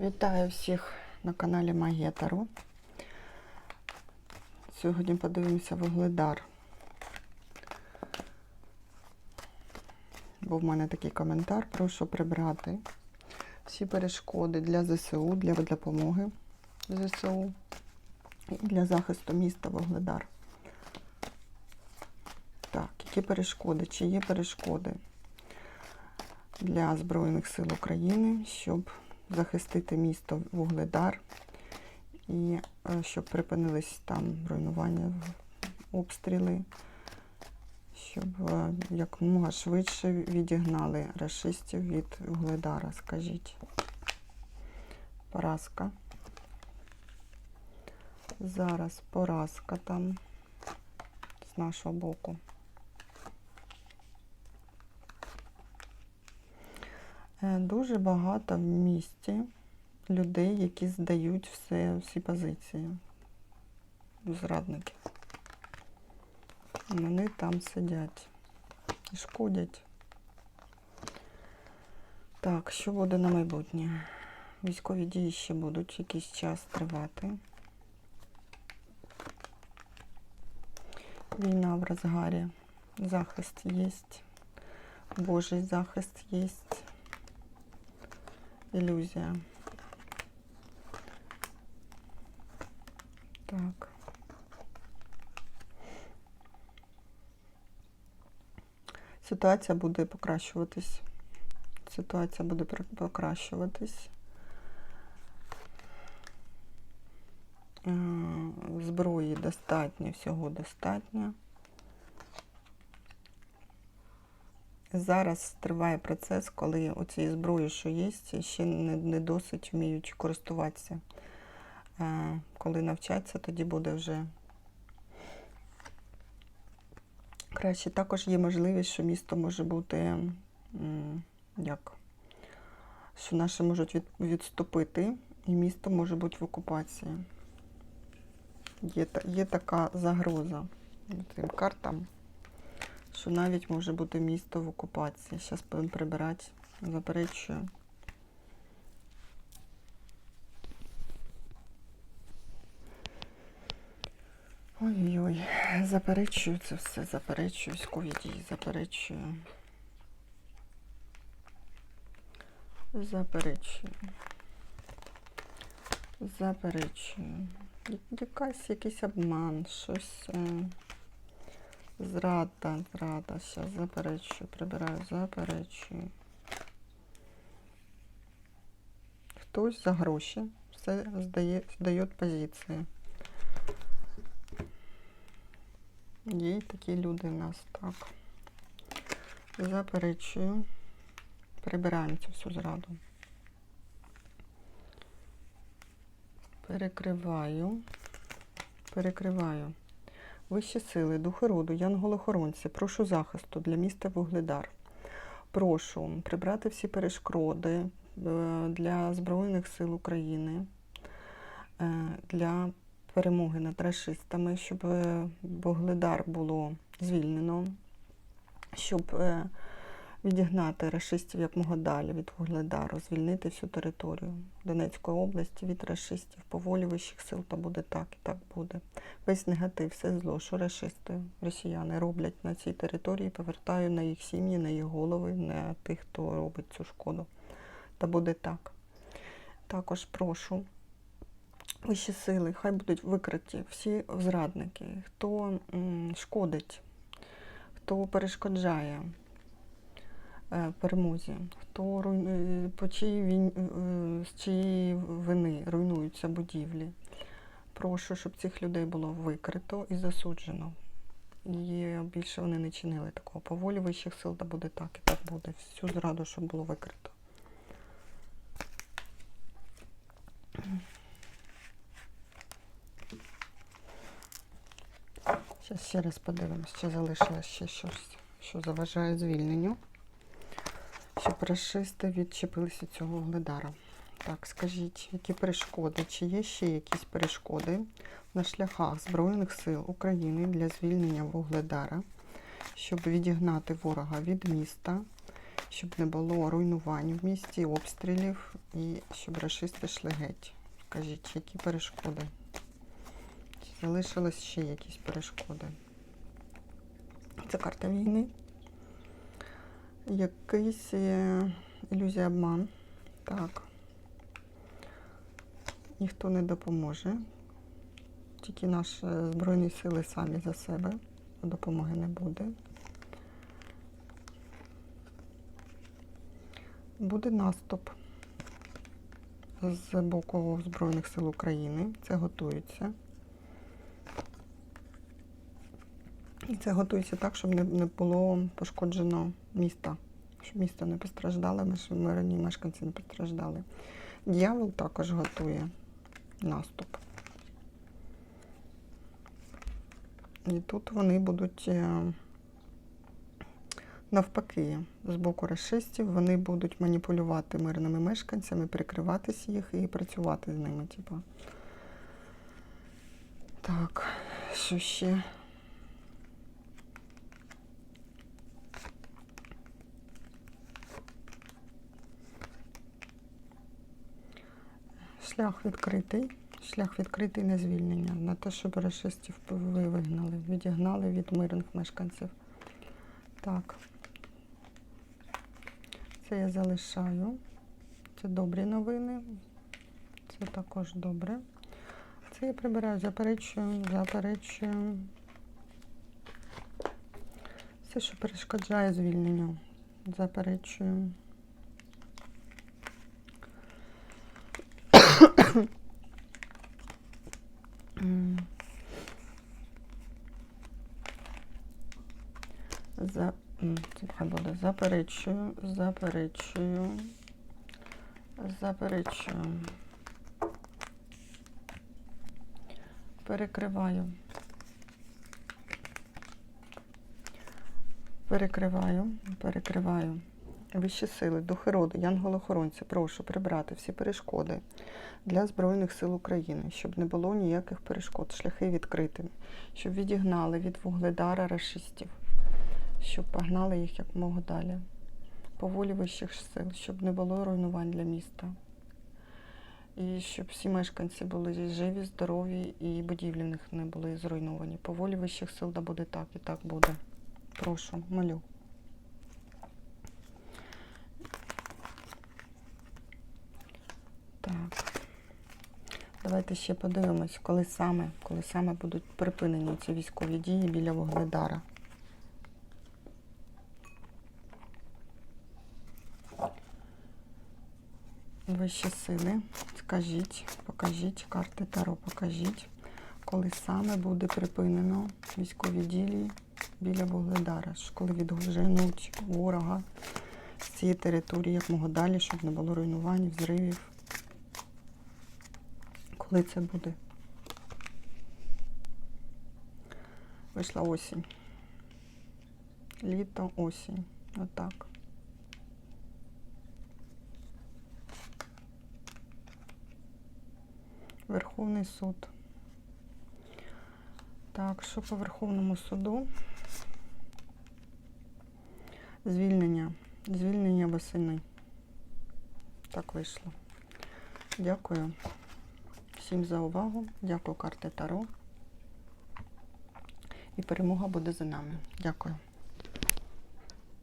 Вітаю всіх на каналі Магія Таро. Сьогодні подивимося Вугледар. Був в мене такий коментар, прошу прибрати всі перешкоди для ЗСУ, для допомоги ЗСУ і для захисту міста Вугледар. Так, які перешкоди? Чи є перешкоди для Збройних сил України, щоб захистити місто Вугледар і е, щоб припинились там руйнування, обстріли, щоб е, якомога швидше відігнали расистів від Вугледара, скажіть. Поразка. Зараз поразка там з нашого боку. Дуже багато в місті людей, які здають все, всі позиції. Зрадники. Вони там сидять і шкодять. Так, що буде на майбутнє? Військові дії ще будуть якийсь час тривати. Війна в розгарі. Захист є. Божий захист є. Ілюзія. Так. Ситуація буде покращуватись. Ситуація буде покращуватись. Е, Зброї достатньо, всього достатньо. Зараз триває процес, коли оцієї зброї, що є, ще не, не досить вміють користуватися. Е, Коли навчаться, тоді буде вже краще. Також є можливість, що місто може бути як? Що наші можуть від, відступити, і місто може бути в окупації. Є, є така загроза цим картам що навіть може бути місто в окупації. Зараз будемо прибирати, заперечую. Ой-ой-ой, заперечую це все, заперечую військові заперечую. Заперечую. Заперечую. Якась, якийсь обман, щось. Зрада, зрада. Зараз заперечую, прибираю, заперечую. Хтось за гроші все здає, здає позиції. Є такі люди в нас, так. Заперечую. Прибираємо цю всю зраду. Перекриваю. Перекриваю. Вищі сили, духи роду, янголи-охоронці, прошу захисту для міста Вугледар. Прошу прибрати всі перешкоди е, для Збройних сил України, е, для перемоги над расистами, щоб е, Вугледар було звільнено, щоб відігнати расистів якмога далі від Вугледару, звільнити всю територію Донецької області від расистів, по волі вищих сил, то буде так і так буде весь негатив, все зло, що расисти, росіяни роблять на цій території, повертаю на їх сім'ї, на їх голови, на тих, хто робить цю шкоду. Та буде так. Також прошу вищі сили, хай будуть викриті всі зрадники, хто шкодить, хто перешкоджає перемозі, хто руйнує, по чиїй він, е, з чиєї вини руйнуються будівлі. Прошу, щоб цих людей було викрито і засуджено. І більше вони не чинили такого. По волі вищих сил та буде так і так буде. Всю зраду, щоб було викрито. Зараз ще раз подивимось, чи залишилось ще щось, що заважає звільненню. Щоб расисти відчепилися цього вугледара. Так, скажіть, які перешкоди? Чи є ще якісь перешкоди на шляхах Збройних сил України для звільнення Вугледара, щоб відігнати ворога від міста щоб не було руйнувань в місті, обстрілів і щоб рашисти йшли геть. Скажіть, які перешкоди? Чи залишились ще якісь перешкоди? Це карта війни. Якийсь е, ілюзія обман. Так. Ніхто не допоможе. Тільки наші Збройні сили самі за себе. Допомоги не буде. Буде наступ з боку Збройних сил України. Це готується. І це готується так, щоб не, не було пошкоджено міста, щоб місто не постраждало, щоб мирні мешканці не постраждали. Дьявол також готує наступ. І тут вони будуть е, навпаки, з боку расистів, вони будуть маніпулювати мирними мешканцями, прикриватись їх і працювати з ними, типу. Так, що ще? Шлях відкритий. Шлях відкритий на звільнення, на те, щоб расистів ви вигнали, відігнали від мирних мешканців. Так. Це я залишаю. Це добрі новини. Це також добре. Це я прибираю, заперечую, заперечую. Все, що перешкоджає звільненню. Заперечую. За... Це буде. Заперечую, заперечую, заперечую. Перекриваю. Перекриваю, перекриваю. Вищі сили, духи роду, янголи-охоронці, прошу прибрати всі перешкоди для Збройних сил України, щоб не було ніяких перешкод, шляхи відкриті, щоб відігнали від вугледара рашистів, щоб погнали їх якомога далі. По волі вищих сил, щоб не було руйнувань для міста. І щоб всі мешканці були живі, здорові і будівлі в них не були зруйновані. По волі вищих сил да буде так і так буде. Прошу, молю. Так. Давайте ще подивимось, коли саме, коли саме будуть припинені ці військові дії біля Вугледара. Вищі сили, скажіть, покажіть, карти Таро, покажіть, коли саме буде припинено військові дії біля Вугледара, коли відгоженуть ворога з цієї території якмога далі, щоб не було руйнувань, взривів. Коли це буде? Вийшла осінь. Літо, осінь. Отак. Верховний суд. Так, що по Верховному суду? Звільнення. Звільнення восени. Так вийшло. Дякую всім за увагу. Дякую, карти Таро. І перемога буде за нами. Дякую.